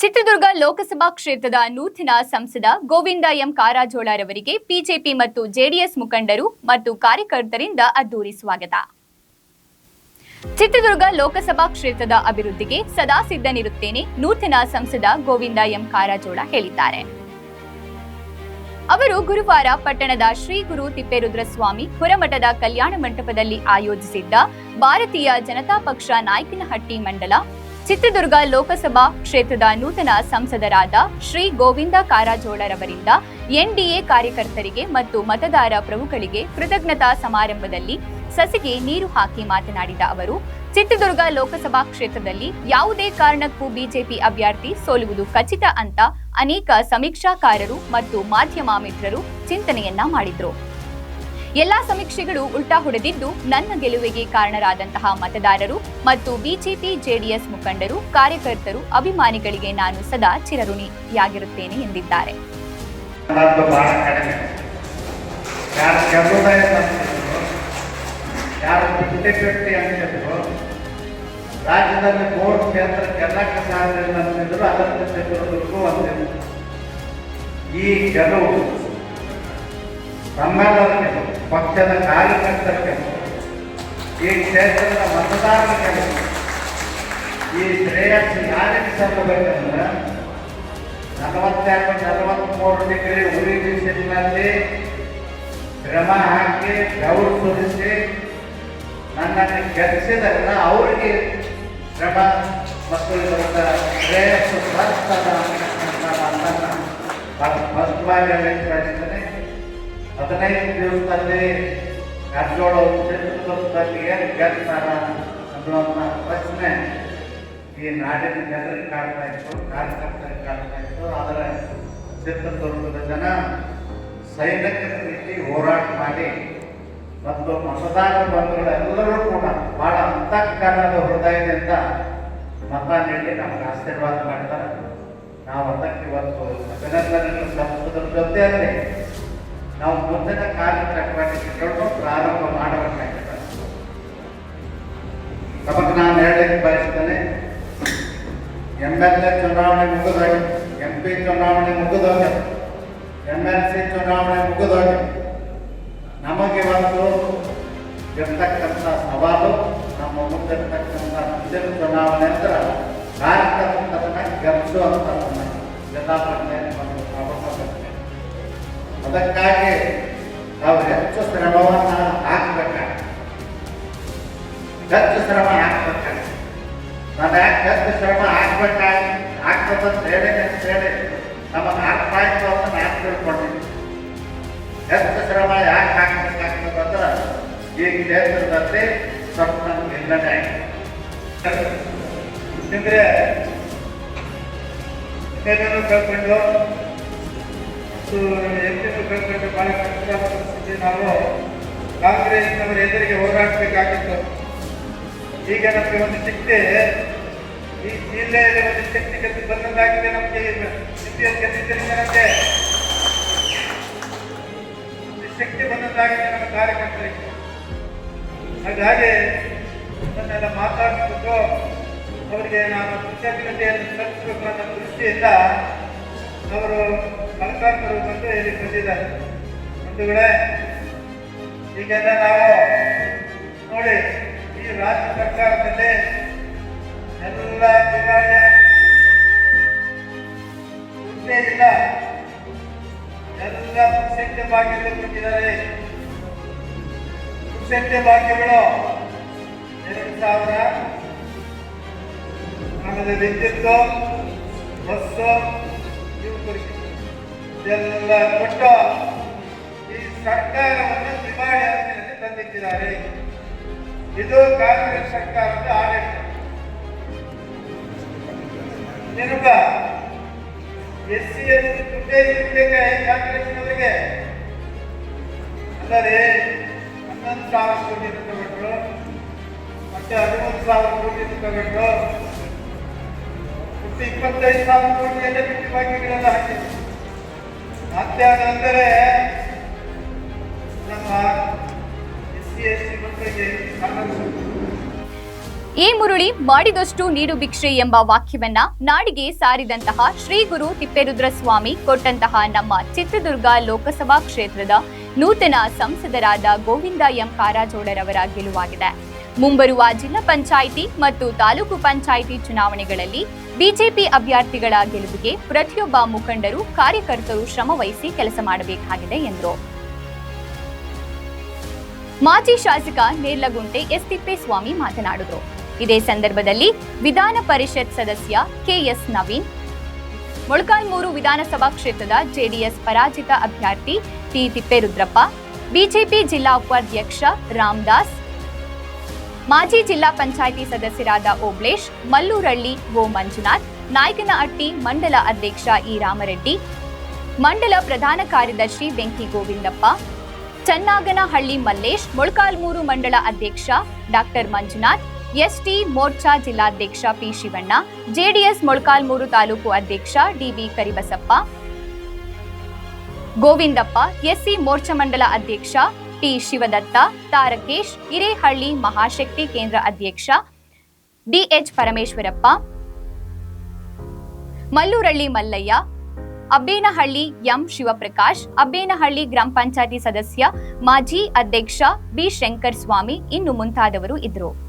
ಚಿತ್ರದುರ್ಗ ಲೋಕಸಭಾ ಕ್ಷೇತ್ರದ ನೂತನ ಸಂಸದ ಗೋವಿಂದ ಎಂ ಕಾರಜೋಳರವರಿಗೆ ಬಿಜೆಪಿ ಮತ್ತು ಜೆಡಿಎಸ್ ಮುಖಂಡರು ಮತ್ತು ಕಾರ್ಯಕರ್ತರಿಂದ ಅದ್ದೂರಿ ಸ್ವಾಗತ. ಚಿತ್ರದುರ್ಗ ಲೋಕಸಭಾ ಕ್ಷೇತ್ರದ ಅಭಿವೃದ್ಧಿಗೆ ಸದಾ ಸಿದ್ಧನಿರುತ್ತೇನೆ ನೂತನ ಸಂಸದ ಗೋವಿಂದ ಎಂ ಕಾರಜೋಳ ಹೇಳಿದ್ದಾರೆ. ಅವರು ಗುರುವಾರ ಪಟ್ಟಣದ ಶ್ರೀ ಗುರು ತಿಪ್ಪೇರುದ್ರಸ್ವಾಮಿ ಹೊರಮಠದ ಕಲ್ಯಾಣ ಮಂಟಪದಲ್ಲಿ ಆಯೋಜಿಸಿದ್ದ ಭಾರತೀಯ ಜನತಾ ಪಕ್ಷ ನಾಯಕನಹಟ್ಟಿ ಮಂಡಲ ಚಿತ್ರದುರ್ಗ ಲೋಕಸಭಾ ಕ್ಷೇತ್ರದ ನೂತನ ಸಂಸದರಾದ ಶ್ರೀ ಗೋವಿಂದ ಕಾರಜೋಳರವರಿಂದ ಎನ್ಡಿಎ ಕಾರ್ಯಕರ್ತರಿಗೆ ಮತ್ತು ಮತದಾರ ಪ್ರಭುಗಳಿಗೆ ಕೃತಜ್ಞತಾ ಸಮಾರಂಭದಲ್ಲಿ ಸಸಿಗೆ ನೀರು ಹಾಕಿ ಮಾತನಾಡಿದ ಅವರು, ಚಿತ್ರದುರ್ಗ ಲೋಕಸಭಾ ಕ್ಷೇತ್ರದಲ್ಲಿ ಯಾವುದೇ ಕಾರಣಕ್ಕೂ ಬಿಜೆಪಿ ಅಭ್ಯರ್ಥಿ ಸೋಲುವುದು ಖಚಿತ ಅಂತ ಅನೇಕ ಸಮೀಕ್ಷಾಕಾರರು ಮತ್ತು ಮಾಧ್ಯಮ ಮಿತ್ರರು ಚಿಂತನೆಯನ್ನ ಮಾಡಿದ್ರು. ಎಲ್ಲಾ ಸಮೀಕ್ಷೆಗಳು ಉಲ್ಟಾ ಹೊಡೆದಿದ್ದು ನನ್ನ ಗೆಲುವಿಗೆ ಕಾರಣರಾದಂತಹ ಮತದಾರರು ಮತ್ತು ಬಿಜೆಪಿ, ಜೆಡಿಎಸ್ ಮುಖಂಡರು, ಕಾರ್ಯಕರ್ತರು, ಅಭಿಮಾನಿಗಳಿಗೆ ನಾನು ಸದಾ ಚಿರಋಣಿಯಾಗಿರುತ್ತೇನೆ ಎಂದಿದ್ದಾರೆ. ರಾಜ್ಯದಲ್ಲಿ ಕೋರ್ಟ್ ಕ್ಷೇತ್ರ ಕರ್ನಾಟಕ ಸಾಧ್ಯ ಅಂತಿದ್ರು ಅದನ್ನು ಚಿತ್ರದುರ್ಗಕ್ಕೂ ಅಂತಿದ್ರು ಈ ಗೆಲುವು ನಮ್ಮೆಲ್ಲರಿಗೆ ಪಕ್ಷದ ಕಾರ್ಯಕರ್ತರ ಗೆಲುವು ಈ ಕ್ಷೇತ್ರದ ಮತದಾರರ ಗೆಲುವು ಈ ಶ್ರೇಯಸ್ಸು ಯಾರಿಗೆ ಸಲ್ಲಬೇಕಂದ್ರೆ ನಲವತ್ತೆರಡು ನಲವತ್ತ್ಮೂರು ಡಿಗ್ರಿ ಉರಿ ಬಿಸಿಲಿನಲ್ಲಿ ಶ್ರಮ ಹಾಕಿ ಗೌರ್ ಸುರಿಸಿ ನನ್ನನ್ನು ಗೆಲ್ಲಿಸಿದ್ರಲ್ಲ ಅವರಿಗೆ ಶ್ರಮ ಮತ್ತು ಇದರ ಶ್ರೇಯಸ್ಸು ಬರ್ತದ ಸ್ಪಷ್ಟವಾಗಿ ವ್ಯಕ್ತಪಡಿಸಿದ್ದೇನೆ ಹದಿನೈದು ದಿವಸದಲ್ಲಿ ಕಾರಜೋಳ ಕ್ಷೇತ್ರದಲ್ಲಿ ಏನು ಗೆಲ್ತಾರ ಅನ್ನುವಂಥ ಪ್ರಶ್ನೆ, ಈ ನಾಡಿನ ಜನರಿಗೆ ಕಾಡ್ತಾ ಇತ್ತು, ಕಾರ್ಯಕರ್ತರಿಗೆ ಕಾಡ್ತಾ ಇತ್ತು. ಆದರೆ ಚಿತ್ರದುರ್ಗದ ಜನ ಸೈನಿಕರ ರೀತಿ ಹೋರಾಟ ಮಾಡಿ ಮತ್ತು ಮತದಾರ ಬಂಧುಗಳೆಲ್ಲರೂ ಕೂಡ ಬಹಳ ಅಂತಃಕರಣದ ಹೃದಯದಿಂದ ಮತ ನೀಡಿ ನಮಗೆ ಆಶೀರ್ವಾದ ಮಾಡ್ತಾರೆ. ನಾವು ಅದಕ್ಕೆ ಇವತ್ತು ಅಭಿನಂದನೆಗಳು ಸಲ್ಲಿಸೋದ್ರ ಜೊತೆಯಲ್ಲಿ ನಾವು ಮುಂದಿನ ಕಾರ್ಯ ಚಟುವಟಿಕೆಗಳನ್ನು ಪ್ರಾರಂಭ ಮಾಡಬೇಕಾಗಿದೆ. ನಮಗೆ ನಾನು ಹೇಳಲಿಕ್ಕೆ ಬಯಸ್ತೇನೆ ಎಂ ಎಲ್ ಎ ಚುನಾವಣೆ ಮುಗಿದೋಗಿ ಎಂ ಪಿ ಚುನಾವಣೆ ಮುಗಿದೋಗಿ ಎಂ ಎಲ್ ಸಿ ಚುನಾವಣೆ ಮುಗಿದೋಗಿ ನಮಗೆ ಒಂದು ಇರ್ತಕ್ಕಂಥ ಸವಾಲು, ನಮ್ಮ ಮುಂದಿರ್ತಕ್ಕಂಥ ಮುಂದಿನ ಚುನಾವಣೆ ಅಂದ್ರೆ ಕಾರ್ಯಕರ್ತರನ್ನ ಗೆಲ್ಲಿಸುವಂಥ ಪ್ರಮುಖ ಅದಕ್ಕಾಗಿ ನಾವು ಹೆಚ್ಚು ಶ್ರಮವನ್ನು ಹಾಕ್ಬೇಕಾಗ್ತದೆ ಹೆಚ್ಚು ಶ್ರಮ ಹಾಕ್ಬೇಕಾಗ್ತದೆ ನಾನು ಯಾಕೆ ಹೆಚ್ಚು ಶ್ರಮ ಹಾಕ್ಬೇಕಾಗಿ ಹಾಕ್ಬೇಕಂತ ಹೇಳಿ ಅಂತ ಹೇಳಿ ನಮಗೆ ಅರ್ಥ ಆಯಿತು ಅಂತ ನಾನು ತಿಳ್ಕೊಂಡಿದ್ದೀನಿ. ಹೆಚ್ಚು ಶ್ರಮ ಯಾಕೆ ಹಾಕಬೇಕಾಗ್ತದೆ ಈ ಕ್ಷೇತ್ರದಲ್ಲಿ ಸ್ವಲ್ಪ ನಮ್ಗೆ ಹಿನ್ನಡೆ ಆಗಿದೆ ಯಾಕಂದ್ರೆ ಇನ್ನೇನೇನು ಭಾಳ ಕಷ್ಟ ನಾವು ಕಾಂಗ್ರೆಸ್ನವರ ಎದುರಿಗೆ ಹೋರಾಡಬೇಕಾಗಿತ್ತು. ಈಗ ನಮಗೆ ಒಂದು ಶಕ್ತಿ ಈ ಜಿಲ್ಲೆಯಲ್ಲಿ ಒಂದು ಶಕ್ತಿ ಗೆದ್ದು ಬಂದಂತಾಗಿದೆ ನಮಗೆ ಸ್ಥಿತಿಯ ಗೆದ್ದಿದ್ದರಿಂದ ನಮಗೆ. ಶಕ್ತಿ ಬಂದಂತಾಗಿದೆ ನಮ್ಮ ಕಾರ್ಯಕರ್ತರಿಗೆ. ಹಾಗಾಗಿ ಅದನ್ನೆಲ್ಲ ಮಾತಾಡಿಬಿಟ್ಟು ಅವರಿಗೆ ನಾನು ಕೃತಜ್ಞತೆಯನ್ನು ಸಲ್ಲಿಸಬೇಕು ಅನ್ನೋ ದೃಷ್ಟಿಯಿಂದ ಅವರು ಮಲಕಾಪುರ ಬಂದು ಇಲ್ಲಿ ಬಂದಿದ್ದಾರೆ. ಬಂಧುಗಳೇ ಈಗೆಲ್ಲ ನಾವು ನೋಡಿ ಈ ರಾಜ್ಯ ಸರ್ಕಾರದಲ್ಲಿ ಎಲ್ಲ ವಿಭಾಗ ಹುದ್ದೆ ಇಲ್ಲ. ಎಲ್ಲ ಪುರುಷಕ್ಕೆ ಭಾಗ್ಯಗಳು ಕೊಟ್ಟಿದ್ದಾರೆ. ಪುರುಷಕ್ಕೆ ಭಾಗ್ಯಗಳು ಎರಡು ಸಾವಿರ ಆಮೇಲೆ ವಿದ್ಯುತ್ತು ಬಸ್ಸು, ಇವು ಕೊಟ್ಟು ಇದೆಲ್ಲ ಕೊಟ್ಟು ಸರ್ಕಾರವನ್ನು ದಿವಾಳಿ ಅಂಚಿನಲ್ಲಿ ತಂದಿಟ್ಟಿದ್ದಾರೆ ಇದು ಕಾಂಗ್ರೆಸ್ ಸರ್ಕಾರದ ಆಡಳಿತ. ಏನಪ್ಪ ಎಸ್ ಸಿ ಎಸ್ ಟಿ ದುಡ್ಡೇ ಈ ಕಾಂಗ್ರೆಸ್ನವರಿಗೆ ಅಲ್ಲದೆ ಹನ್ನೊಂದು ಸಾವಿರ ಕೋಟಿ ತಗೊಂಡ್ರು ಮತ್ತೆ ಹದಿಮೂರು ಸಾವಿರ ಕೋಟಿ ತಗೊಂಡ್ರು ಮತ್ತೆ ಇಪ್ಪತ್ತೈದು ಸಾವಿರ ಕೋಟಿ ಎಲ್ಲ ಬಿಟ್ಟು ಬಾಕಿಗಳೆಲ್ಲ ಹಾಕಿದ್ರು. ಮತ್ತೆ ಅದಂದರೆ ಈ ಮುರುಳಿ ಮಾಡಿದಷ್ಟು ನೀಡು ಭಿಕ್ಷೆ ಎಂಬ ವಾಕ್ಯವನ್ನ ನಾಡಿಗೆ ಸಾರಿದಂತಹ ಶ್ರೀ ಗುರು ತಿಪ್ಪೇರುದ್ರ ಸ್ವಾಮಿ ಕೊಟ್ಟಂತಹ ನಮ್ಮ ಚಿತ್ರದುರ್ಗ ಲೋಕಸಭಾ ಕ್ಷೇತ್ರದ ನೂತನ ಸಂಸದರಾದ ಗೋವಿಂದ ಎಂ ಕಾರಾಜೋಳರವರ ಗೆಲುವಾಗಿದೆ. ಮುಂಬರುವ ಜಿಲ್ಲಾ ಪಂಚಾಯಿತಿ ಮತ್ತು ತಾಲೂಕು ಪಂಚಾಯಿತಿ ಚುನಾವಣೆಗಳಲ್ಲಿ ಬಿಜೆಪಿ ಅಭ್ಯರ್ಥಿಗಳ ಗೆಲುವಿಗೆ ಪ್ರತಿಯೊಬ್ಬ ಮುಖಂಡರು ಕಾರ್ಯಕರ್ತರು ಶ್ರಮವಹಿಸಿ ಕೆಲಸ ಮಾಡಬೇಕಾಗಿದೆ ಎಂದರು. ಮಾಜಿ ಶಾಸಕ ನೇರ್ಲಗುಂಟೆ ಎಸ್ ತಿಪ್ಪೇಸ್ವಾಮಿ ಮಾತನಾಡಿದರು. ಇದೇ ಸಂದರ್ಭದಲ್ಲಿ ವಿಧಾನ ಪರಿಷತ್ ಸದಸ್ಯ ಕೆಎಸ್ ನವೀನ್, ಮೊಳಕಾಲ್ಮೂರು ವಿಧಾನಸಭಾ ಕ್ಷೇತ್ರದ ಜೆಡಿಎಸ್ ಪರಾಜಿತ ಅಭ್ಯರ್ಥಿ ಟಿ ತಿಪ್ಪೇರುದ್ರಪ್ಪ, ಬಿಜೆಪಿ ಜಿಲ್ಲಾ ಉಪಾಧ್ಯಕ್ಷ ರಾಮದಾಸ್, ಮಾಜಿ ಜಿಲ್ಲಾ ಪಂಚಾಯಿತಿ ಸದಸ್ಯರಾದ ಓಬ್ಲೇಶ್, ಮಲ್ಲೂರಳ್ಳಿ ಓ ಮಂಜುನಾಥ್, ನಾಯಕನಹಟ್ಟಿ ಮಂಡಲ ಅಧ್ಯಕ್ಷ ಇ ರಾಮರೆಡ್ಡಿ, ಮಂಡಲ ಪ್ರಧಾನ ಕಾರ್ಯದರ್ಶಿ ಬೆಂಕಿ ಗೋವಿಂದಪ್ಪ ಚನ್ನಾಗನಹಳ್ಳಿ ಮಲ್ಲೇಶ್, ಮೊಳಕಾಲ್ಮೂರು ಮಂಡಳ ಅಧ್ಯಕ್ಷ ಡಾಕ್ಟರ್ ಮಂಜುನಾಥ್, ಎಸ್ಟಿ ಮೋರ್ಚಾ ಜಿಲ್ಲಾಧ್ಯಕ್ಷ ಪಿ ಶಿವಣ್ಣ, ಜೆಡಿಎಸ್ ಮೊಳಕಾಲ್ಮೂರು ತಾಲೂಕು ಅಧ್ಯಕ್ಷ ಡಿಬಿ ಕರಿಬಸಪ್ಪ, ಗೋವಿಂದಪ್ಪ, ಎಸ್ಸಿ ಮೋರ್ಚಾ ಮಂಡಲ ಅಧ್ಯಕ್ಷ ಟಿ ಶಿವದತ್ತ, ತಾರಕೇಶ್, ಹಿರೇಹಳ್ಳಿ ಮಹಾಶಕ್ತಿ ಕೇಂದ್ರ ಅಧ್ಯಕ್ಷ ಡಿಎಚ್ ಪರಮೇಶ್ವರಪ್ಪ, ಮಲ್ಲೂರಳ್ಳಿ ಮಲ್ಲಯ್ಯ ಅಬ್ಬೇನಹಳ್ಳಿ ಎಂ ಶಿವಪ್ರಕಾಶ್ ಅಬ್ಬೇನಹಳ್ಳಿ ಗ್ರಾಮ ಪಂಚಾಯತಿ ಸದಸ್ಯ ಮಾಜಿ ಅಧ್ಯಕ್ಷ ಬಿ ಶಂಕರ್ ಸ್ವಾಮಿ ಇನ್ನು ಮುಂತಾದವರು ಇದ್ದರು.